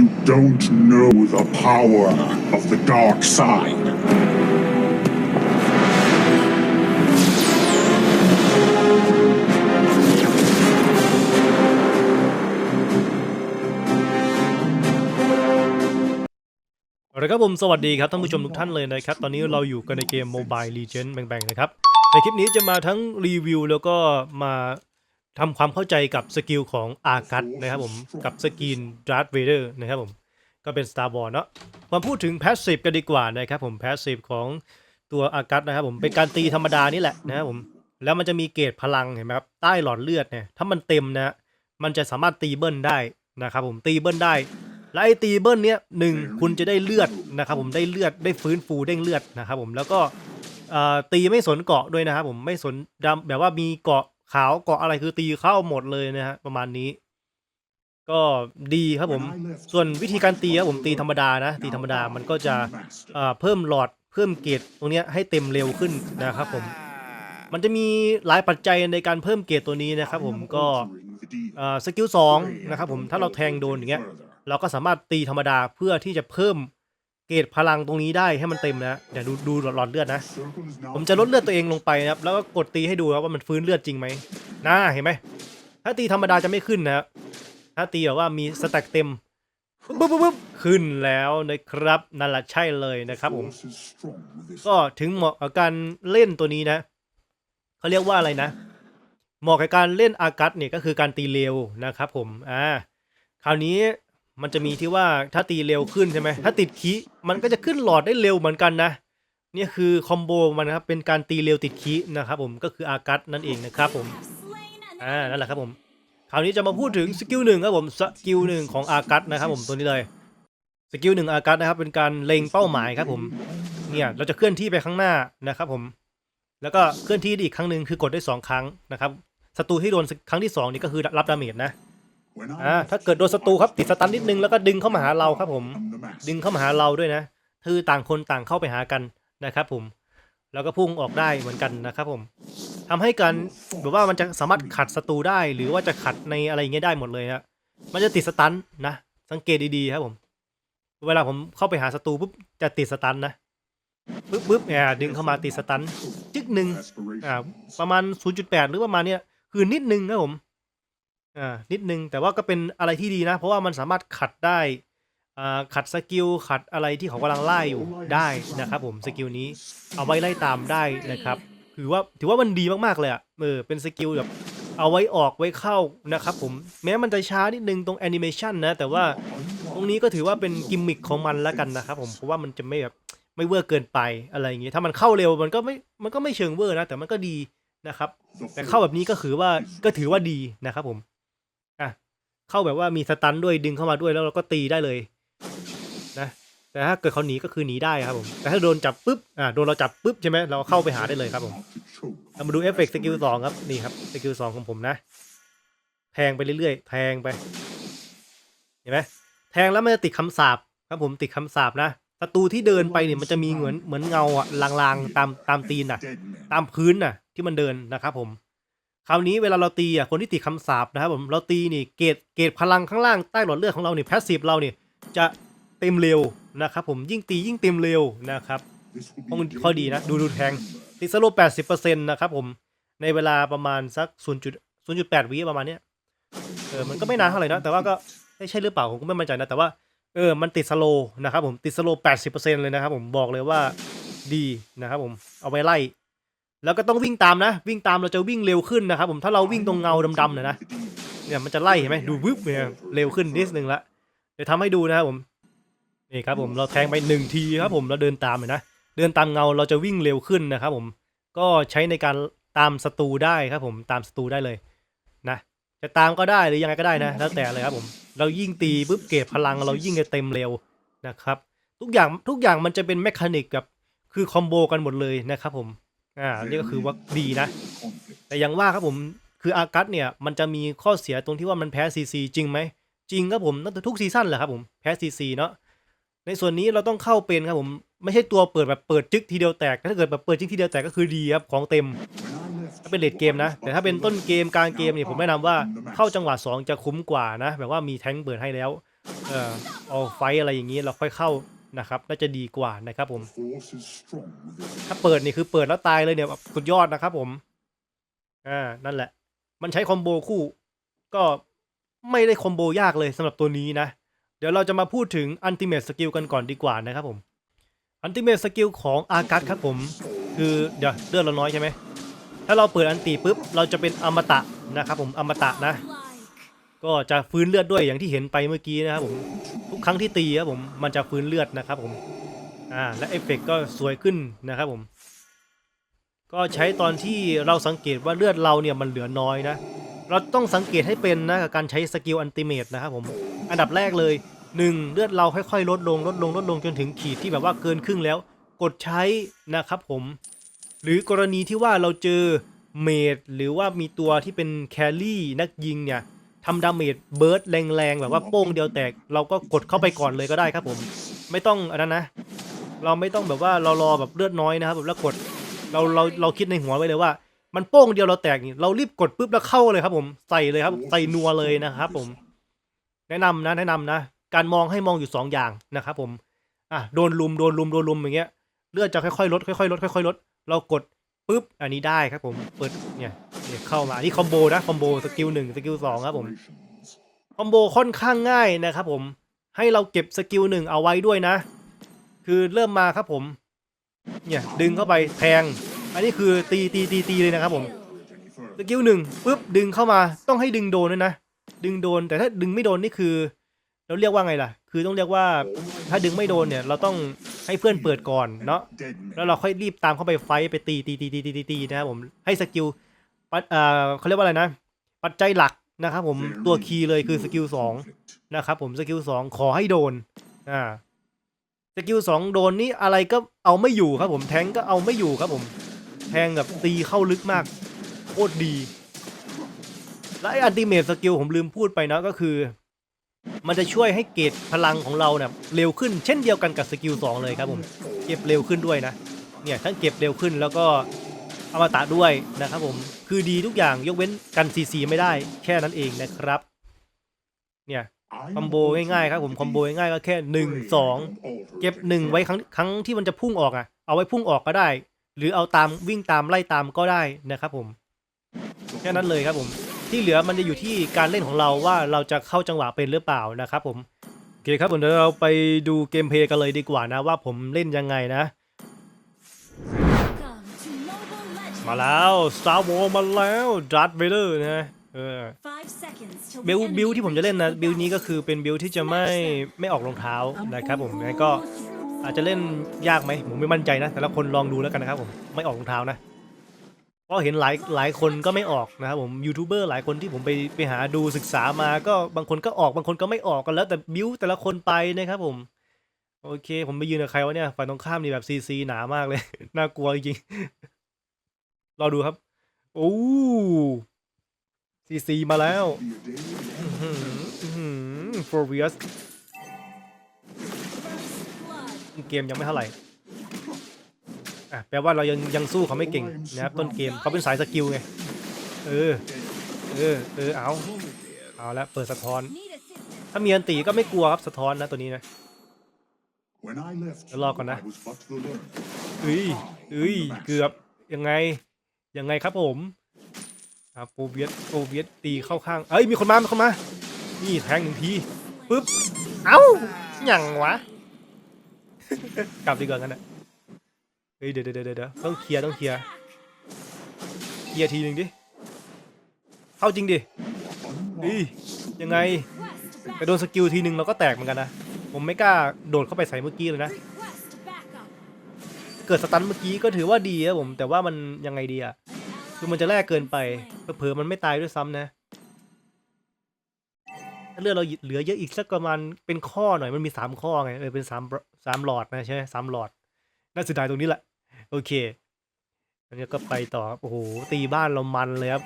You don't know the power of the dark side. เอาละครับผมสวัสดีครับท่านผู้ชมทุกท่านเลยนะครับ ตอนนี้เราอยู่กันในเกม Mobile Legends แบ่งๆนะครับ ในคลิปนี้จะมาทั้งรีวิวแล้วก็มา ทำความเข้าใจกับสกิลของอากัสนะครับผมกับสกิน Darth Vader นะครับผมก็เป็น Star Wars เนาะมาพูดถึง Passive กันดีกว่านะครับผม Passive ของตัวอากัสนะครับผมเป็นการตีธรรมดานี่แหละนะครับผมแล้วมันจะมีเกรดพลังเห็นไหมครับใต้หลอดเลือดเนี่ยถ้ามันเต็มนะมันจะสามารถตีเบิ้ลได้นะครับผมตีเบิ้ลได้และไอตีเบิ้ลเนี้ยหนึ่งคุณจะได้เลือดนะครับผมได้เลือดได้ฟื้นฟูเด้งเลือดนะครับผมแล้วก็ตีไม่สนเกาะด้วยนะครับผมไม่สนดำแบบว่ามีเกาะ ขาวเกาะอะไรคือตีเข้าหมดเลยนะฮะประมาณนี้ ก็ดีครับผม ส่วนวิธีการตีครับผมตีธรรมดานะ ตีธรรมดามันก็จะเพิ่มหลอดเพิ่มเกรดตรงเนี้ยให้เต็มเร็วขึ้นนะครับผม มันจะมีหลายปัจจัยในการเพิ่มเกรดตัวนี้นะครับผมก็สกิลสองนะครับผมถ้าเราแทงโดนอย่างเงี้ยเราก็สามารถตีธรรมดาเพื่อที่จะเพิ่ม เกรดพลังตรงนี้ได้ให้มันเต็มนะเดี๋ยวดูดูหลอดเลือดนะ ผมจะลดเลือดตัวเองลงไปนะครับ แล้วก็กดตีให้ดูครับว่ามันฟื้นเลือดจริงไหมน่าเห็นไหมถ้าตีธรรมดาจะไม่ขึ้นนะครับถ้าตีแบบว่ามีสแต็กเต็มปุ๊บปุ๊บปุ๊บขึ้นแล้วนะครับนั่นแหละใช่เลยนะครับผมก็ถึงเหมาะกับการเล่นตัวนี้นะเขาเรียกว่าอะไรนะ เหมาะกับการเล่นอากัสเนี่ยก็คือการตีเร็วนะครับผมอ่าคราวนี้ มันจะมีที่ว่าถ้าตีเร็วขึ้นใช่ไหมถ้าติดคีมันก็จะขึ้นหลอดได้เร็วเหมือนกันนะเนี่ยคือคอมโบมันนะครับเป็นการตีเร็วติดคีนะครับผมก็คืออากัสนั่นเองนะครับผมอ่านั่นแหละครับผมคราวนี้จะมาพูดถึงสกิลหนึ่งครับผมสกิลหนึ่งของอากัสนะครับผมตัวนี้เลยสกิลหนึ่งอากัสนะครับเป็นการเล็งเป้าหมายครับผมเนี่ยเราจะเคลื่อนที่ไปข้างหน้านะครับผมแล้วก็เคลื่อนที่อีกครั้งหนึ่งคือกดได้สองครั้งนะครับศัตรูที่โดนครั้งที่สองนี่ก็คือรับดาเมจนะ อ่าถ้าเกิดโดนศัตรูครับติดสตันนิดนึงแล้วก็ดึงเข้ามาหาเราครับผม ดึงเข้ามาหาเราด้วยนะคือต่างคนต่างเข้าไปหากันนะครับ ผม แล้วก็พุ่งออกได้เหมือนกันนะครับ ผมทำให้การแบบว่ามันจะสามารถขัดศัตรูได้ หรือว่าจะขัดในอะไรเงี้ยได้หมดเลยฮะมันจะติดสตันนะสังเกตดีๆครับผม เวลาผมเข้าไปหาศัตรูปุ๊บจะติดสตันนะปุ๊บปุ๊บเนี่ยดึงเข้ามาติดสตันจึ๊กหนึ่งอ่าประมาณ 0.8 หรือประมาณเนี้ยคือนิดนึงครับผม อ่านิดนึงแต่ว่าก็เป็นอะไรที่ดีนะ เพราะว่ามันสามารถขัดได้อ่าขัดสกิลขัดอะไรที่เขากำลังไล่อยู่ได้นะครับผมสกิลนี้เอาไว้ไล่ตามได้นะครับถือว่าถือว่ามันดีมากๆเลยอะเออเป็นสกิลแบบเอาไว้ออกไว้เข้านะครับผมแม้มันจะช้านิดนึงตรงแอนิเมชันนะแต่ว่าตรงนี้ก็ถือว่าเป็นกิมมิคของมันแล้วกันนะครับผมเพราะว่ามันจะไม่แบบไม่เวอร์เกินไปอะไรอย่างเงี้ยถ้ามันเข้าเร็วมันก็ไม่มันก็ไม่เชิงเวอร์นะแต่มันก็ดีนะครับ แต่เข้าแบบนี้ก็ถือว่าก็ถือว่าดีนะครับผม เข้าแบบว่ามีสตันด้วยดึงเข้ามาด้วยแล้วเราก็ตีได้เลยนะแต่ถ้าเกิดเขาหนีก็คือหนีได้ครับผมแต่ถ้าโดนจับปุ๊บอ่าโดนเราจับปุ๊บใช่ไหมเราเข้าไปหาได้เลยครับผมเรามาดูเอฟเฟกต์สกิลสองครับนี่ครับสกิลสองของผมนะแทงไปเรื่อยๆแทงไปเห็นไหมแทงแล้วมันจะติดคำสาปครับผมติดคำสาปนะศัตรูที่เดินไปเนี่ยมันจะมีเหมือนเหมือนเงาอะลางๆตามตามตีนอะตามพื้นน่ะที่มันเดินนะครับผม คราวนี้เวลาเราตีอะคนที่ติดคำสาปนะครับผมเราตีนี่เกรดเกรดพลังข้างล่างใต้หลอดเลือดของเราเนี่ยแพสซีฟเราเนี่ยจะเต็มเร็วนะครับผมยิ่งตียิ่งเต็มเร็วนะครับข้อมูลข้อดีนะ ดูดูแทงติดสโลแปดสิบเปอร์เซ็นต์นะครับผมในเวลาประมาณสักศูนย์จุดศูนย์จุดแปดวิประมาณเนี้ยเออมันก็ไม่นานเท่าไหร่นะแต่ว่าก็ไม่ใช่หรือเปล่าผมก็ไม่มั่นใจนะแต่ว่าเออมันติดสโลนะครับผมติดสโลแปดสิบเปอร์เซ็นต์เลยนะครับผมบอกเลยว่าดีนะครับผมเอาไว้ไล่ แล้วก็ต้องวิ่งตามนะ วิ่งตามเราจะวิ่งเร็วขึ้นนะครับ ผมถ้าเราวิ่งตรงเงาดำๆเนี่ยนะเนี่ยมันจะไล่เห็นไหมดูวึบเนี่ยเร็วขึ้นนิดนึงละเดี๋ยวทำให้ดูนะครับผมนี่ครับผมเราแทงไปหนึ่งทีครับผมเราเดินตามเห็นนะเดินตามเงาเราจะวิ่งเร็วขึ้นนะครับผมก็ใช้ในการตามศัตรูได้ครับผมตามศัตรูได้เลยนะจะตามก็ได้หรือยังไงก็ได้นะ แล้วแต่เลยครับผมเรายิ่งตีปุ๊บเก็บพลังเรายิ่งจะเต็มเร็วนะครับ ทุกอย่างทุกอย่างมันจะเป็นแมคานิกกับคือคอมโบกันหมดเลยนะครับผม อ่านี่ก็คือว่าดีนะ แต่อย่างว่าครับผมคืออากัสเนี่ยมันจะมีข้อเสียตรงที่ว่ามันแพ้ซีซีจริงไหม จริงครับผมตั้งแต่ทุกซีซั่นแหละครับผมแพ้ซีซีเนาะในส่วนนี้เราต้องเข้าเป็นครับผมไม่ใช่ตัวเปิดแบบเปิดจึ๊กทีเดียวแตก ถ้าเกิดแบบเปิดจึ๊กทีเดียวแตกก็คือดีครับของเต็มถ้าเป็นเลดเกมนะ แต่ถ้าเป็นต้นเกมกลางเกมเนี่ยผมแนะนำว่าเข้าจังหวะ 2 จะคุ้มกว่านะ แบบว่ามีแทงค์เปิดให้แล้ว เอ่อเอาไฟท์อะไรอย่างนี้เราค่อยเข้า นะครับน่าจะดีกว่านะครับผม Force is strong within ถ้าเปิดนี่คือเปิดแล้วตายเลยเนี่ยแบบสุดยอดนะครับผม อ่า นั่นแหละ มันใช้คอมโบคู่ ก็ไม่ได้คอมโบยากเลยสำหรับตัวนี้นะ เดี๋ยวเราจะมาพูดถึงอันติเม e สกิลกันก่อนดีกว่านะครับผม อันติเม e สกิลของอากัสครับผม คือเดี๋ยวเลือดเราน้อยใช่ไหม ถ้าเราเปิดอันติปุ๊บ เราจะเป็นอมตะนะครับผม อมตะนะ ก็จะฟื้นเลือดด้วยอย่างที่เห็นไปเมื่อกี้นะครับผมทุกครั้งที่ตีครับผมมันจะฟื้นเลือดนะครับผมอ่าและเอฟเฟกต์ก็สวยขึ้นนะครับผม ก็ใช้ตอนที่เราสังเกตว่าเลือดเราเนี่ยมันเหลือน้อยนะ เราต้องสังเกตให้เป็นนะกับการใช้สกิลอันติเมตนะครับผมอันดับแรกเลย 1. เลือดเราค่อยๆ ลดลงลดลงลดลงจนถึงขีดที่แบบว่าเกินครึ่งแล้ว กดใช้นะครับผม หรือกรณีที่ว่าเราเจอเมดหรือว่ามีตัวที่เป็นแครี่นักยิงเนี่ย ทำดาเมจเบิร์ดแรงๆแบบว่าโป้งเดียวแตก เราก็กดเข้าไปก่อนเลยก็ได้ครับผม ไม่ต้องอันนั้นนะ เราไม่ต้องแบบว่าเรารอแบบเลือดน้อยนะครับแบบแล้วกดเราเราเราคิดในหัวไว้เลยว่า มันโป้งเดียวเราแตกนี่เรารีบกดปุ๊บแล้วเข้าเลยครับ ผมใส่เลยครับใส่นัวเลยนะครับ ผม แนะนำนะ แนะนำนะ การมองให้มองอยู่สองอย่างนะครับผมอะโดนลุมโดนลุมโดนลุมอย่างเงี้ยเลือดจะค่อยๆลดค่อยๆลดค่อยๆลดเรากดปุ๊บอันนี้ได้ครับ ผมเปิดเนี่ย เนี่ยเข้ามาอันนี้คอมโบนะคอมโบสกิลหนึ่งสกิลสองครับผม operations. คอมโบค่อนข้างง่ายนะครับผมให้เราเก็บสกิลหนึ่งเอาไว้ด้วยนะ คือเริ่มมาครับผม เนี่ยดึงเข้าไปแทง อันนี้คือตีตีตีตีเลยนะครับผม Any further? สกิลหนึ่งปุ๊บดึงเข้ามาต้องให้ดึงโดนด้วยนะ ดึงโดนแต่ถ้าดึงไม่โดนนี่คือ เราเรียกว่าไงล่ะ คือต้องเรียกว่าถ้าดึงไม่โดนเนี่ย เราต้องให้เพื่อนเปิดก่อนเนาะ Dead men. แล้วเราค่อยรีบตามเข้าไปไฟท์ไปตีตีตีตีตีตีตีนะครับผมให้สกิลปัด เอ่อเขาเรียกว่าอะไรนะ ปัจจัยหลักนะครับผมตัวคีย์เลยคือสกิลสอง Conflict. นะครับผมสกิลสองขอให้โดนอ่าสกิลสองโดนนี่อะไรก็เอาไม่อยู่ครับผมแทงก็เอาไม่อยู่ครับผมแทงแบบตีเข้าลึกมากโคตรดี และไออันติเมทสกิลผมลืมพูดไปนะก็คือ มันจะช่วยให้เกรดพลังของเราเนี่ยเร็วขึ้นเช่นเดียวกันกับสกิลสองเลยครับผม เก็บเร็วขึ้นด้วยนะ เนี่ยทั้งเก็บเร็วขึ้นแล้วก็ อมตะด้วยนะครับผมคือดีทุกอย่างยกเว้นกันซีซีไม่ได้แค่นั้นเองนะครับ เนี่ยคอมโบง่ายๆครับผมคอมโบง่ายๆก็แค่หนึ่งสองเก็บหนึ่งไว้ครั้งครั้งที่มันจะพุ่งออกอะ เอาไว้พุ่งออกก็ได้ หรือเอาตามวิ่งตามไล่ตามก็ได้นะครับผมแค่นั้นเลยครับผม ที่เหลือมันจะอยู่ที่การเล่นของเราว่าเราจะเข้าจังหวะเป็นหรือเปล่านะครับผมโอเคครับผมเดี๋ยวเราไปดูเกมเพลย์กันเลยดีกว่านะว่าผมเล่นยังไงนะ มาแล้ว Star Wars มาแล้ว Darth Vader นะเออบิลบิลที่ผมจะเล่นนะบิลนี้ก็คือเป็นบิลที่จะไม่ไม่ออกรองเท้านะครับผมงั้นก็อาจจะเล่นยากไหมผมไม่มั่นใจนะ แต่ละคนลองดูแล้วกันนะครับผมไม่ออกรองเท้านะเพราะเห็นหลายหลายคนก็ไม่ออกนะครับผมยูทูบเบอร์หลายคนที่ผมไปไปหาดูศึกษามาก็บางคนก็ออกบางคนก็ไม่ออกกันแล้วแต่บิลแต่ละคนไปนะครับผมโอเค ผมไปยืนกับใครวะเนี่ยฝ่ายตรงข้ามนี่แบบซีซีหนามากเลย น่ากลัวจริงๆ รอดูครับ โอ้ซีซีมาแล้ว Be a daily ฟอร์เวียสเกมยังไม่เท่าไหร่อะแปลว่าเรายังยังสู้เขาไม่เก่งนะครับต้นเกมเขาเป็นสายสกิลไง เออ เออ เออ เอา เอาแล้วเปิดสะท้อน ถ้ามีอันตีก็ไม่กลัวครับสะท้อนนะตัวนี้นะเดี๋ยวรอก่อนนะเอ้ยเอ้ย เกือบยังไง ยังไงครับผมอะโปเวียสโปเวียสตีเข้าข้าง เอ้ยมีคนมามีคนมา นี่แทงหนึ่งทีปึ๊บ เอ้าหยังวะ กลับดีกว่างั้นอะเฮ้ยเดี๋ยวเดี๋ยวเดี๋ยวต้องเคลียร์ต้องเคลียร์ เคลียร์ทีหนึ่งดิ เข้าจริงดิเฮ้ยยังไงแต่โดนสกิลทีหนึ่งเราก็แตกเหมือนกันนะ ผมไม่กล้าโดดเข้าไปใส่เมื่อกี้เลยนะ เกิดสตันเมื่อกี้ก็ถือว่าดีครับผม แต่ว่ามันยังไงดีอะ คือมันจะแรกเกินไปเผลอมันไม่ตายด้วยซ้ำนะถ้าเลือดเราเหลือเยอะอีกสักประมาณเป็นข้อหน่อยมันมีสามข้อไงเออเป็นสามสามหลอดนะใช่ไหมสามหลอดน่าเสียดายตรงนี้แหละ โอเคอันนี้ก็ไปต่อโอ้โหตีบ้านเรามันเลยครับ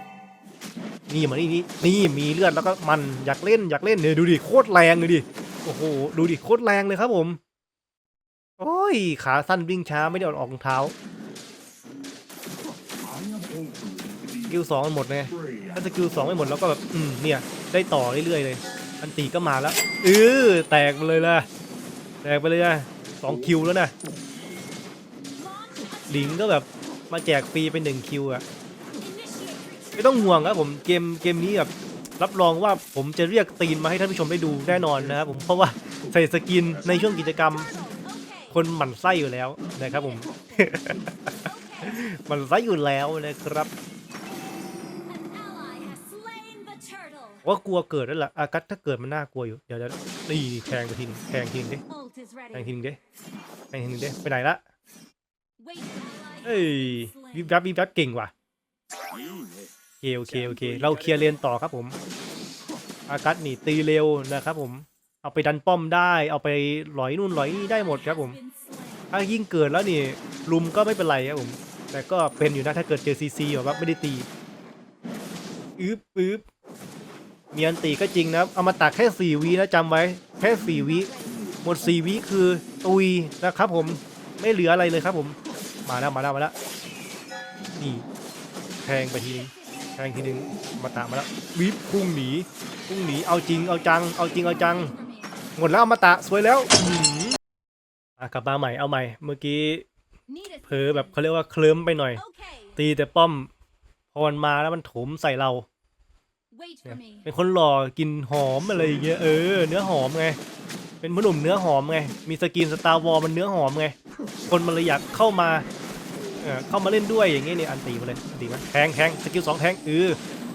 นี่มานี่นี่นี่มีเลือดแล้วก็มันอยากเล่นอยากเล่นเนี่ยดูดิโคตรแรงเลยดิโอ้โหดูดิโคตรแรงเลยครับผม โอ้ยขาสั้นวิ่งช้าไม่ได้ออกรองเท้า กิลสองมันหมดไงถ้าสกิลสองไม่หมดแล้วก็แบบอืมเนี่ยได้ต่อเรื่อยๆเลยอันตีก็มาแล้วเออแตกไปเลยล่ะแตกไปเลยนะสองคิวแล้วนะหลิงก็แบบมาแจกฟรีไปหนึ่งคิวอะไม่ต้องห่วงครับผมเกมเกมนี้แบบรับรองว่าผมจะเรียกตีนมาให้ท่านผู้ชมได้ดูแน่นอนนะครับผมเพราะว่าใส่สกินในช่วงกิจกรรม คนหมั่นไส้อยู่แล้วนะครับผมหมั่นไส้อยู่แล้วนะครับ ว่ากลัวเกิดแล้วล่ะอากัสถ้าเกิดมันน่ากลัวอยู่เดี๋ยวจะนี่แทงไปทีนึงแทงทีนึงดิแทงทีนึงดิแทงทีนึงดิไปไหนละเอ้ยวิบวับวิบวับเก่งว่ะโอเคโอเคโอเค เราเคลียร์เลนต่อครับผม อากัสนี่ตีเร็วนะครับผมเอาไปดันป้อมได้ เอาไปหลอยนู่นหลอยนี่ได้หมดครับผม ถ้ายิ่งเกิดแล้วนี่ลุมก็ไม่เป็นไรครับผม แต่ก็เป็นอยู่นะถ้าเกิดเจอซีซีแบบว่าไม่ได้ตีอึ๊บอึ๊บ มีอันตีก็จริงนะเอามาตักแค่สี่วีนะจำไว้ แค่สี่วีหมดสี่วีคือตุยนะครับผมไม่เหลืออะไรเลยครับผมมาแล้วมาแล้วมาแล้วนี่แทงไปทีนึงแทงทีนึงมาตามมาแล้ววิบพุ่งหนีพุ่งหนีเอาจริงเอาจัง เอาจริงเอาจัง หมดแล้วอมตะสวยแล้วอื้อหืออะกลับมาใหม่เอาใหม่ เมื่อกี้เผลอแบบเขาเรียกว่าเคลิ้มไปหน่อย ตีแต่ป้อมพอมันมาแล้วมันโถมใส่เรา เป็นคนหล่อกินหอมอะไรอย่างเงี้ยเออเนื้อหอมไง เป็นผู้หนุ่มเนื้อหอมไง มีสกินสตาร์วอลมันเนื้อหอมไง คนมันเลยอยากเข้ามาเออเข้ามาเล่นด้วยอย่างเงี้ยนี่อันตีมาเลยอันตีมาแทงแทงสกิลสองแทงเออ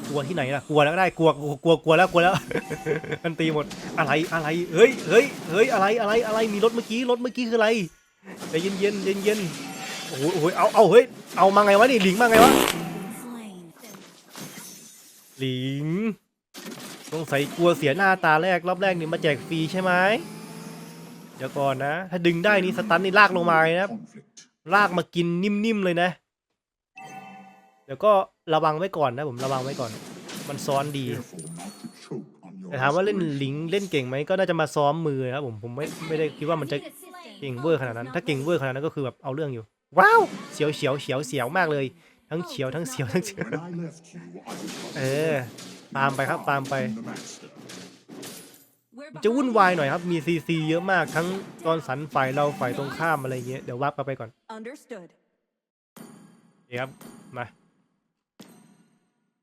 กลัวที่ไหนล่ะกลัวแล้วก็ได้กลัวกลัวกลัวกลัวแล้วกลัวแล้วอันตีหมดอะไรอะไรเฮ้ยเฮ้ยเฮ้ยอะไรอะไรอะไรมีรถเมื่อกี้รถเมื่อกี้คืออะไรใจเย็นเย็นเย็นเย็นโอ้โหโอ้โหเอาเอาเฮ้ยเอามาไงวะนี่หลิงมาไงวะ หลิงสงสัยกลัวเสียหน้าตาแรกรอบแรกนี่มาแจกฟรีใช่ไหมเดี๋ยวก่อนนะ ถ้าดึงได้นี่สตันนี่ลากลงมาเลยนะลากมากินนิ่มๆเลยนะ เดี๋ยวก็ระวังไว้ก่อนนะผมระวังไว้ก่อน มันซ้อนดี แต่ถามว่าเล่นลิงเล่นเก่งไหมก็น่าจะมาซ้อมมือครับผมผมไม่ไม่ได้คิดว่ามันจะเก่งเวอร์ขนาดนั้น ถ้าเก่งเวอร์ขนาดนั้นก็คือแบบเอาเรื่องอยู่ ว้าวเสียวเฉียวเฉียวเสียวมากเลย ทั้งเฉียวทั้งเสียวทั้งเฉียว When I left you, I was เออตามไปครับตามไป the master. จะวุ่นวายหน่อยครับมีซีซีเยอะมากทั้งตอนสันฝ่ายเราฝ่ายตรงข้ามอะไรเงี้ยเดี๋ยววับกันไปก่อน Understood. โอเคครับมา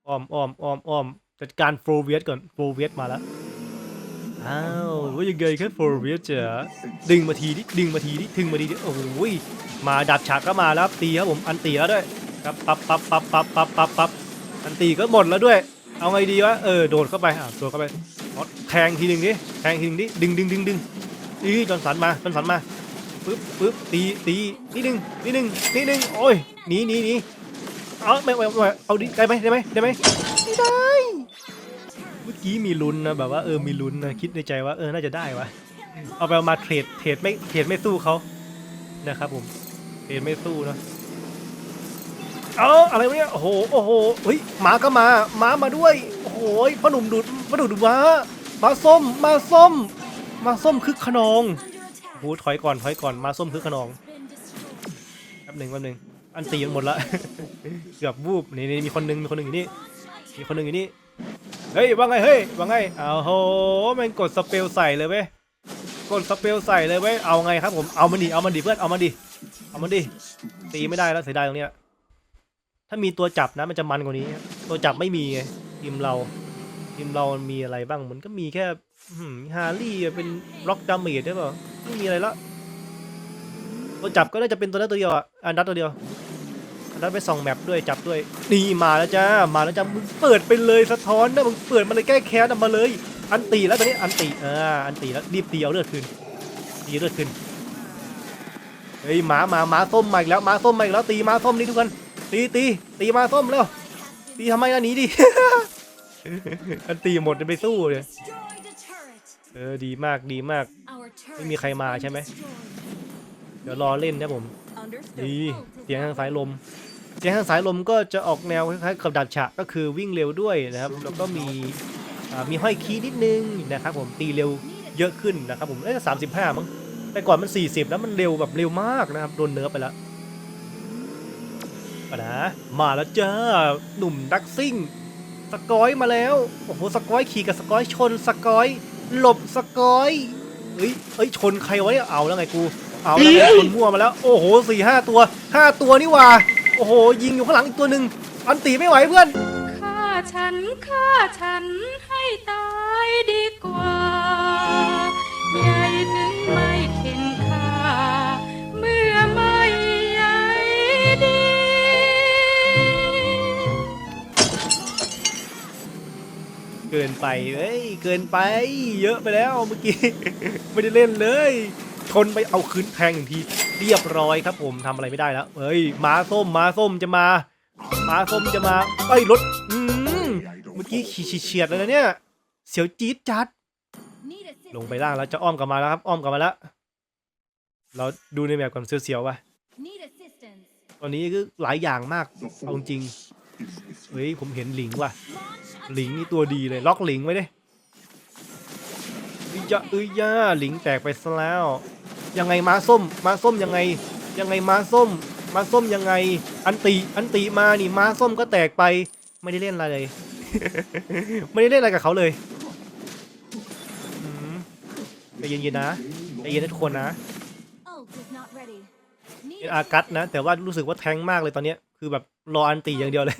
อ้อมอ้อมอ้อมอ้อมจัดการโฟร์เวียสก่อนโฟร์เวียสมาแล้วอ้าวว่ายังไงแค่โฟร์เวียสเจ๋อดึงมาทีดิดึงมาทีดิถึงมาทีดิโอ้โหยมาดับฉากก็มาแล้วครับตีครับผมอันตีแล้วด้วย ครับปั๊บปั๊บปั๊บปั๊บปั๊บปั๊บปั๊บอันตีก็หมดแล้วด้วย เอาไงดีวะเออโดดเข้าไปอะโดดเข้าไปเอาแทงทีหนึ่งดิแทงทีหนึ่งดิดึงดึงดึงดึงอีจอนสันมาจอนสันมาปึ๊บปึ๊บตีตีนิดนึงนิดนึงนิดนึงโอ้ยหนีหนีหนีเอาไม่ไม่ไม่เอาดิได้ไหมได้ไหมได้ไหมไม่ได้เมื่อกี้มีลุ้นนะแบบว่าเออมีลุ้นนะคิดในใจว่าเออน่าจะได้วะเอาไปเอามาเทรดเทรดไม่เทรดไม่สู้เขานะครับผมเทรดไม่สู้เนอะ เอาอะไรวะเนี่ยโอ้โหโอ้โหเฮ้ยหมาก็มาหมามาด้วยโอ้โหพ่อหนุ่มดูดพ่อหนุ่มดูดม้ามาส้มมาส้ม มาส้มคึกขนองโอ้โหถอยก่อนถอยก่อนมาส้มคึกขนองแป๊บหนึ่งแป๊บหนึ่งอันตีมันหมดละเกือบวูบนี่นี่มีคนหนึงมีคนหนึงอยู่นี่มีคนหนึงอยู่นี่เฮ้ยว่าไงเฮ้ยว่าไงเอาโหมันกดสเปลใส่เลยเว้ยกดสเปลใส่เลยเว้ยเอาไงครับผมเอามันดิเอามันดิเพื่อนเอามันดิเอามันดิตีไม่ได้แล้วเสียดายตรงเนี้ย ถ้ามีตัวจับนะมันจะมันกว่านี้ ตัวจับไม่มีไงทีมเราทีมเรามันมีอะไรบ้างมันก็มีแค่ฮาร์รี่เป็นล็อกดาเมจได้ป่าไม่มีอะไรละตัวจับก็น่าจะเป็นตัวนั้นตัวเดียวอะอันดับตัวเดียวแล้วไปส่องแมปด้วยจับด้วยนี่มาแล้วจ้ามาแล้วจ้ามึงเปิดไปเลยสะท้อนนะมึงเปิดมาเลยแก้แค้นมาเลย อันตีแล้วตอนนี้อันตีอ่าอันตีแล้วรีบตีเอาเลือดคืนตีเลือดคืนเฮ้ยหมาหมาหมาส้มมาอีกแล้วหมาส้มมาอีกแล้วตีหมาส้มนี่ทุกคน ตีตีตีมาส้มแล้วตีทำไมล่ะหนีดิอันตีหมดจะไปสู้เลยเออดีมากดีมาก ไม่มีใครมาใช่ไหมเดี๋ยวรอเล่นนะผมดีเสียงทางสายลมเสียงทางสายลมก็จะออกแนวคล้ายๆกับดับฉะก็คือวิ่งเร็วด้วยนะครับแล้วก็มีมีห้อยคีนิดนึงนะครับผมตีเร็วเยอะขึ้นนะครับผมเอ้สามสิบห้ามั้งแต่ก่อนมัน 40 แล้วมันเร็วแบบเร็วมากนะครับโดนเนิร์ฟไปแล้ว นะมาแล้วจ้าหนุ่มนักซิ่ง สกอยมาแล้ว โอ้โหสกอยขี่กับสกอยชนสกอย หลบสกอยเฮ้ยเอ้ยชนใครวะเนี่ยเอาแล้วไงกู เอาแล้วไงชนมั่วมาแล้ว โอ้โหสี่ห้าตัวห้าตัวนี่ว่า โอ้โห ยิงอยู่ข้างหลังอีกตัวหนึ่งอันตีไม่ไหวเพื่อนฆ่าฉันฆ่าฉันให้ตายดีกว่า กินไปเอ้ยเกินไป เยอะไปแล้วเมื่อกี้ ไม่ได้เล่นเลยชนไปเอาคืนแทงหนึ่งทีเรียบร้อยครับผมทำอะไรไม่ได้แล้วเฮ้ยม้าส้มม้าส้มจะมาม้าส้มจะมาเอ้ยรถอืมเมื่อกี้ขี่เฉียดๆเลยนะเนี่ยเสียวจี๊ดจัด ลงไปล่างแล้วจะอ้อมกลับมาแล้วครับ อ้อมกลับมาแล้ว เราดูในแบบก่อนเสียวๆว่ะตอนนี้คือหลายอย่างมาก The เอาจริง force is with you. เฮ้ยผมเห็นหลิงว่ะ หลิงนี่ตัวดีเลยล็อกหลิงไว้ดิเอ้ยยะเอ้ยย่าหลิงแตกไปซะแล้ว ยังไงม้าส้มม้าส้มยังไง ยังไงม้าส้มม้าส้มยังไง อันตีอันตีมานี่ม้าส้มก็แตกไป ไม่ได้เล่นอะไรเลย ไม่ได้เล่นอะไรกับเขาเลยอืมใจเย็นๆนะใจเย็นนะทุกคนนะเป็นอากัสนะ แต่ว่ารู้สึกว่าแทงก์มากเลยตอนเนี้ย คือแบบรออันตีอย่างเดียวเลย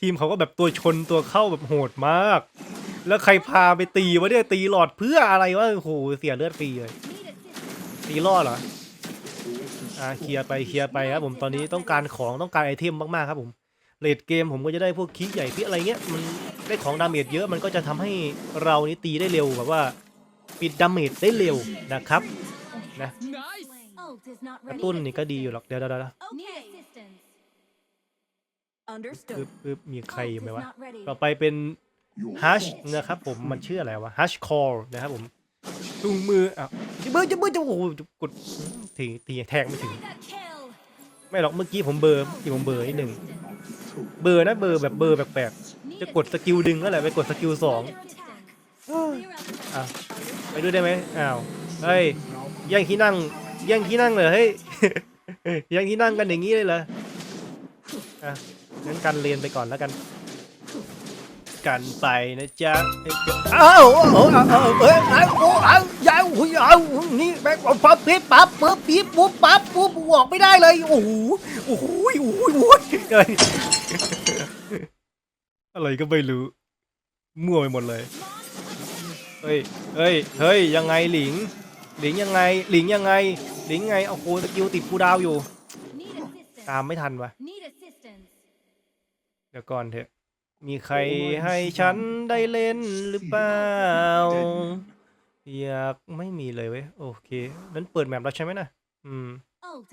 ทีมเขาก็แบบตัวชนตัวเข้าแบบโหดมาก แล้วใครพาไปตีวะเนี่ยตีหลอดเพื่ออะไรวะโอ้โหเสียเลือดฟรีเลย ตีรอดเหรออ่าเคลียร์ไปเคลียร์ไปครับผมตอนนี้ต้องการของต้องการไอเทมมากๆครับผมเลดเกมผมก็จะได้พวกคิกใหญ่พี่อะไรเงี้ยมันได้ของดาเมจเยอะมันก็จะทำให้เรานี่ตีได้เร็วแบบว่าปิดดาเมจได้เร็วนะครับนะกระตุ้นนี่ก็ดีอยู่หรอกเดี๋ยวเดี๋ยวเดี๋ยว Understood. ปึ๊บปึ๊บมีใครอยู่ไหมวะ ต่อ Not ไปเป็น Your ฮัช thoughts นะครับผม are มัน free. ชื่ออะไรวะฮัชคอร์นะครับผมจุงมืออะจะเบอร์จะเบอร์จะโอ้โหกดตีตีแทงไม่ถึง ไม่หรอกเมื่อกี้ผมเบอร์เมื่อกี้ผมเบอร์นิดหนึ่งเบอร์นะเบอร์แบบเบอร์แปลกๆจะกดสกิลดึงก็แหละไปกดสกิลสองอะไปด้วยได้ไหมอ้าวเฮ้ยแย่งที่นั่งแย่งที่นั่งเลยเฮ้ยแย่งที่นั่งกันอย่างนี้เลยเหรออะ งั้นกันเรียนไปก่อนแล้วกัน กันไปนะจ๊ะอ้าวโอ้โหอ้าวเอ้ยอ้าวโอ้อ้าวยาวหุยอ้าวนี่แม่งปั๊บปิ๊บปั๊บปั๊บปิ๊บปุ๊บปั๊บปุ๊บออกไม่ได้เลย โอ้โหโอ้โหโอ้โหโอ้โหอะไรอะไรก็ไม่รู้ มั่วไปหมดเลย เฮ้ย เฮ้ย เฮ้ย ยังไงหลิง หลิงยังไง หลิงยังไง หลิงไง เอาโคสกิลติดคูลดาวน์อยู่ ตามไม่ทันวะเดี๋ยวก่อนเถอะ มีใครให้ฉันได้เล่นหรือเปล่า อยากไม่มีเลยเว้ย โอเค นั้นเปิดแมปแล้วใช่ไหมนะอืมโอเค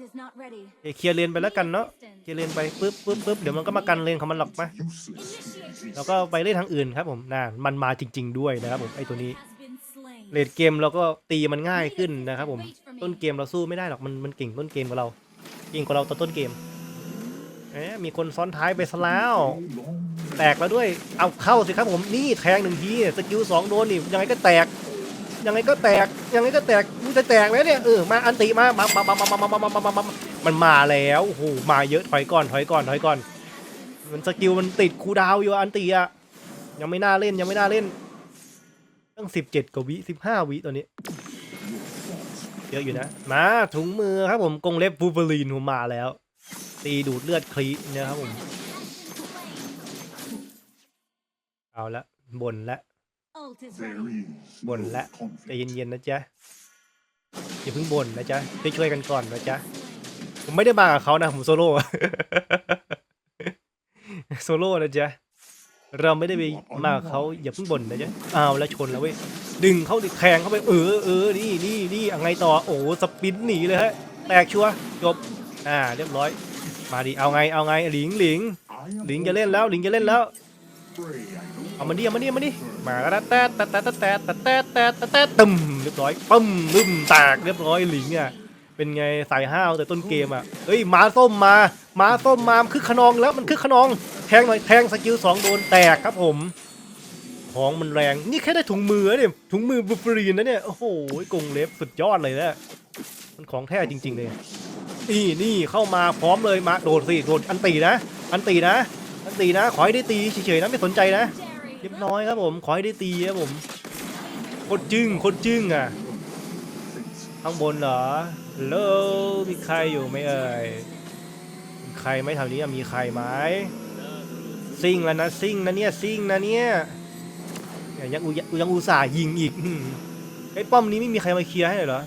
เคลียร์เลนไปแล้วกันเนาะ เคลียร์เลนไปปึ๊บปึ๊บปึ๊บเดี๋ยวมันก็มากันเลนของมันหรอกปะ Useless. แล้วก็ไปเล่นทางอื่นครับผมน่ามันมาจริง ๆ ด้วยนะครับผมไอตัวนี้เลดเกมเราก็ตีมันง่ายขึ้นนะครับผม ต้นเกมเราสู้ไม่ได้หรอกมันมันเก่งต้นเกมกว่าเรา เก่งกว่าเราตอนต้นเกม เอ๊ะมีคนซ้อนท้ายไปซะแล้ว แตกแล้วด้วย เอาเข้าสิครับผมนี่แทงหนึ่งทีสกิลสองโดนนี่ยังไงก็แตก ยังไงก็แตกยังไงก็แตกมึงจะแตกไหมเนี่ยเออมาอันติมามามามามามามามามามันมาแล้วโอ้โหมาเยอะถอยก่อนถอยก่อนถอยก่อน มันสกิลมันติดคูดาวอยู่อันติอะยังไม่น่าเล่นยังไม่น่าเล่นตั้งสิบเจ็ดกว่าวิสิบห้าวิตอนนี้เยอะอยู่นะ มาถุงมือครับผมกงเล็บบูเบอรีนผมมาแล้ว ตีดูดเลือดคลีนะครับผม เอาละบนละบนละใจเย็นๆนะจ๊ะอย่าเพิ่งบ่นนะจ๊ะช่วยๆกันก่อนนะจ๊ะผมไม่ได้มากับเขานะผมโซโล่โซโล่นะจ๊ะเราไม่ได้ไปมากับเขาอย่าเพิ่งบ่นนะจ๊ะอ้าวแล้วชนแล้วเว้ยดึงเขาดิแทงเข้าไปเออเออนี่นี่นี่เอาไงต่อโอ้สปินหนีเลยฮะแตกชัวร์จบอ่าเรียบร้อย มาดิเอาไงเอาไงหลิงหลิงหลิงจะเล่นแล้วหลิงจะเล่นแล้วเอามาดิเอามาดิเอามาดิมาแล้วแตะแตะแตะแตะแตะแตะแตะแตะแตะตึมเรียบร้อยปึ้มบึ้มแตกเรียบร้อยหลิงอะเป็นไงสายห้าวแต่ต้นเกมอะเฮ้ยม้าส้มมาม้าส้มมามันคือขนองแล้วมันคือขนองแทงหน่อยแทงสกิลสองโดนแตกครับผมของมันแรงนี่แค่ได้ถุงมือเนี่ยถุงมือบูฟรีนนะเนี่ยโอ้โหกงเล็บสุดยอดเลยนะ มันของแท้จริง ๆ เลย นี่นี่เข้ามาพร้อมเลยมาโดดสิโดดอันตีนะ อันตีนะ อันตีนะ ขอให้ได้ตีเฉยๆนะไม่สนใจนะเรียบร้อยครับผมขอให้ได้ตีครับผมคตรจึ้งคตรจึ้งอะข้างบนเหรอฮัลโลมีใครอยู่ไหมเอ่ยมีใครไหมแถวนี้มีใครไหมซิ่งแล้วนะซิ่งนะเนี่ยซิ่งนะเนี่ยเนี่ยยังอุยังอุตส่าห์ยิงอีกไอ้ป้อมนี้ไม่มีใครมาเคลียร์ให้เลยเหรอ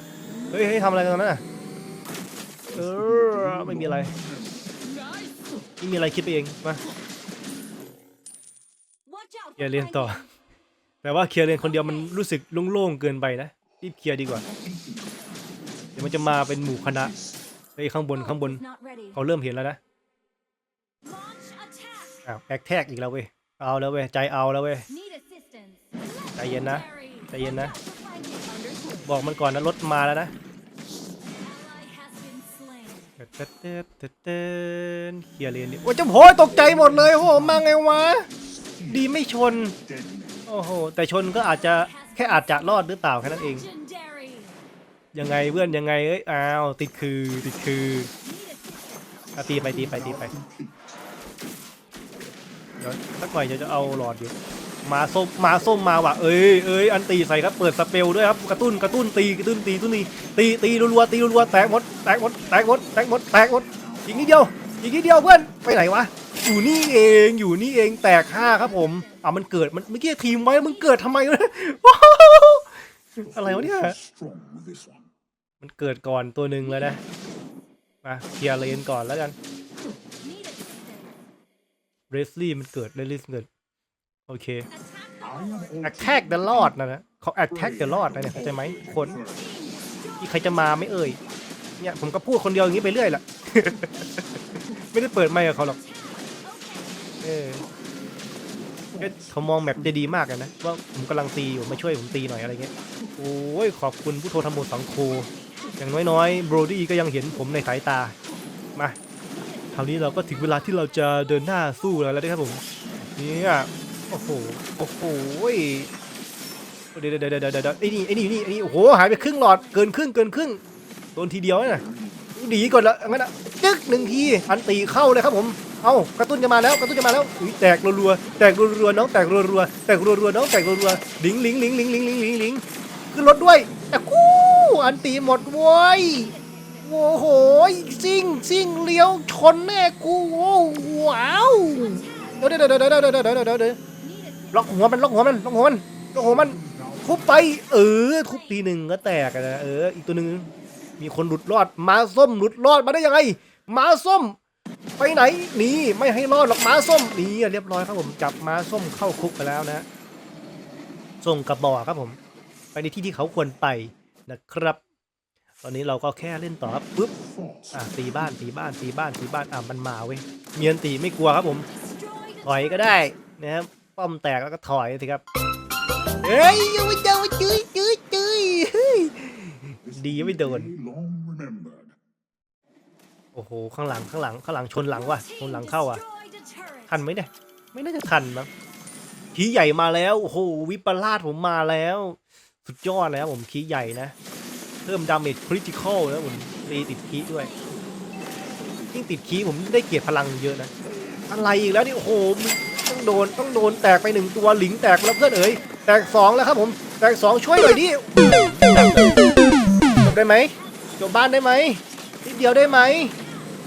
เฮ้ยเฮ้ยทำอะไรกันตรงนั้นน่ะเออไม่มีอะไรไม่มีอะไรคิดไปเองมาเคลียร์เลนต่อ แต่ว่าเคลียร์เลนคนเดียวมันรู้สึกโล่งๆเกินไปนะรีบเคลียร์ดีกว่า เดี๋ยวมันจะมาเป็นหมู่คณะไอ้ยข้างบนข้างบนเขาเริ่มเห็นแล้วนะอ้าวแอคแทกอีกแล้วเว้ยเอาแล้วเว้ยใจเอาแล้วเว้ยใจเย็นนะใจเย็นนะ บอกมันก่อนนะรถมาแล้วนะ เต้นเต้นเต้นเคลียร์เลนดิโอ้ยจ้าโหยตกใจหมดเลยโอ้โหมาไงวะ ดีไม่ชน โอ้โห แต่ชนก็อาจจะแค่อาจจะรอดหรือเปล่าแค่นั้นเอง ยังไงเพื่อนยังไงเอ้ยอ้าวติดคือติดคืออะตีไปตีไปตีไปเดี๋ยวสักหน่อยเดี๋ยวจะเอาหลอดอยู่ มาส้มมาส้มมาว่ะเอ้ยเอ้ยอันตีใส่ครับเปิดสเปลด้วยครับกระตุ้นกระตุ้นตีกระตุ้นตีตุ้นตีตีตีรัวๆตีรัวๆแตกหมดแตกหมดแตกหมดแตกหมดแตกหมดอีกนิดเดียวอีกนิดเดียวเพื่อนไปไหนวะอยู่นี่เองอยู่นี่เองแตกห้าครับผมอะมันเกิดมันเมื่อกี้ทีมไว้มันเกิดทำไมวะว้าวอะไรวะเนี่ยมันเกิดก่อนตัวหนึ่งแล้วนะมาเคลียร์เลนก่อนแล้วกันเรสลี่มันเกิดเรสลี่เกิด โอเค I am attack the lord นะนะเขา attack the lord นะเนี่ยเข้าใจไหมคนที่ใครจะมาไม่เอ่ยเนี่ยผมก็พูดคนเดียวอย่างนี้ไปเรื่อยแหละไม่ได้เปิดไมค์กับเขาหรอกเออเอ๊ะเขามองแมปได้ดีมากเลยนะว่าผมกำลังตีอยู่มาช่วยผมตีหน่อยอะไรเงี้ยโอ้ยขอบคุณผู้โทรทำโมสังโคอย่างน้อยๆโบรดี้ก็ยังเห็นผมในสายตามาคราวนี้เราก็ถึงเวลาที่เราจะเดินหน้าสู้แล้วนะครับผมเนี่ยโอ้โห โอ้โหเดี๋ยวเดี๋ยวเดี๋ยวเดี๋ยวไอ้นี่ไอ้นี่นี่ไอ้นี่โอ้โหหายไปครึ่งหลอดเกินครึ่งเกินครึ่งโดนทีเดียวน่ะดีก่อนละงั้นอะจึ๊กหนึ่งทีอันตีเข้าเลยครับผม เอากระตุ้นจะมาแล้วกระตุ้นจะมาแล้วอุ้ยแตกรัวๆแตกรัวๆน้องแตกรัวๆแตกรัวๆน้องแตกรัวๆลิงลิงลิงลิงลิงลิงลิงลิงขึ้นรถด้วยแต่กู้อันตีหมดเว้ยโอ้โหซิ่งซิ่งเลี้ยวชนแน่กูว้าวเดี๋ยวเดี๋ยวเดี๋ยวเดี๋ยวเดี๋ยวเดี๋ยวเดี๋ยวเดี๋ยว ล็อกหัวมันล็อกหัวมันล็อกหัวมันล็อกหัวมันทุบไป เออทุบทีหนึ่งก็แตกนะเอออีกตัวหนึ่งมีคนหลุดรอดม้าส้มหลุดรอดมาได้ยังไงม้าส้ม ไปไหนหนีไม่ให้รอดหรอกม้าส้มหนีเรียบร้อยครับผมจับม้าส้มเข้าคุกไปแล้วนะส่งกระบอกครับผม ไปในที่ที่เขาควรไปนะครับ ตอนนี้เราก็แค่เล่นต่อครับปึ๊บอะตีบ้านตีบ้านตีบ้านตีบ้านอะมันมาเว้ยเมียนตีไม่กลัวครับผมถอยก็ได้นะครับ ป้อมแตกแล้วก็ถอยสิครับเฮ้ยยังไม่เจอจุ้ยจุ้ยจุ้ยเฮ้ย This Đi với will be đường. long remembered. โอ้โหข้างหลังข้างหลังข้างหลังชนหลังว่ะชนหลังเข้าอะทันไหมเนี่ยไม่น่าจะทันมั้งขีใหญ่มาแล้วโอ้โหวิปลาสผมมาแล้ว สุดยอดแล้วผมขีใหญ่นะเพิ่มดาเมจคริติคอลแล้วผมตีติดคีด้วยยิ่งติดคีผมได้เกียรติพลังเยอะนะอะไรอีกแล้วนี่โอ้โหมึง ต้องโดนต้องโดนแตกไปหนึ่งตัวหลิงแตกแล้วเพื่อนเอ๋ยแตกสองแล้วครับผมแตกสองช่วยหน่อยดิจบได้ไหมจบบ้านได้ไหมนิดเดียวได้ไหม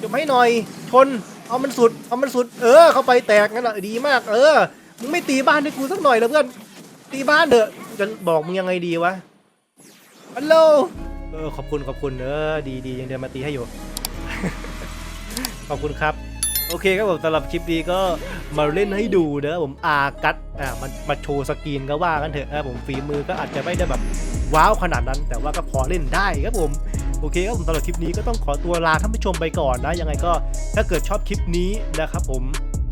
จบให้หน่อยชนเอามันสุดเอามันสุด เออ เข้าไปแตกงั้นแหละดีมาก เออมึงไม่ตีบ้านให้กูสักหน่อยแล้วเพื่อนตีบ้านเถอะจะบอกมึงยังไงดีวะฮัลโหลเออขอบคุณขอบคุณเออดีดียังเดินมาตีให้อยู่ ขอบคุณครับ โอเคครับผมสำหรับคลิปนี้ก็มาเล่นให้ดูนะผมอากัดอ่ามันมาโชว์สกรีนก็ว่ากันเถอะนะผมฝีมือก็อาจจะไม่ได้แบบว้าวขนาดนั้น แต่ว่าก็พอเล่นได้ครับผมโอเคครับผมสำหรับคลิปนี้ก็ต้องขอตัวลาท่านผู้ชมไปก่อนนะยังไงก็ถ้าเกิดชอบคลิปนี้นะครับผม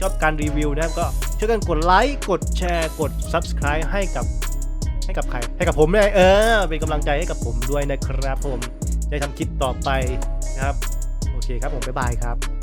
ชอบการรีวิวนะครับก็ช่วยกันกดไลค์กดแชร์กด subscribe ให้กับให้กับใครให้กับผมด้วยเออ เป็นกำลังใจให้กับผมด้วยนะครับผมจะทำคลิปต่อไปนะครับ โอเคครับผมบ๊ายบายครับ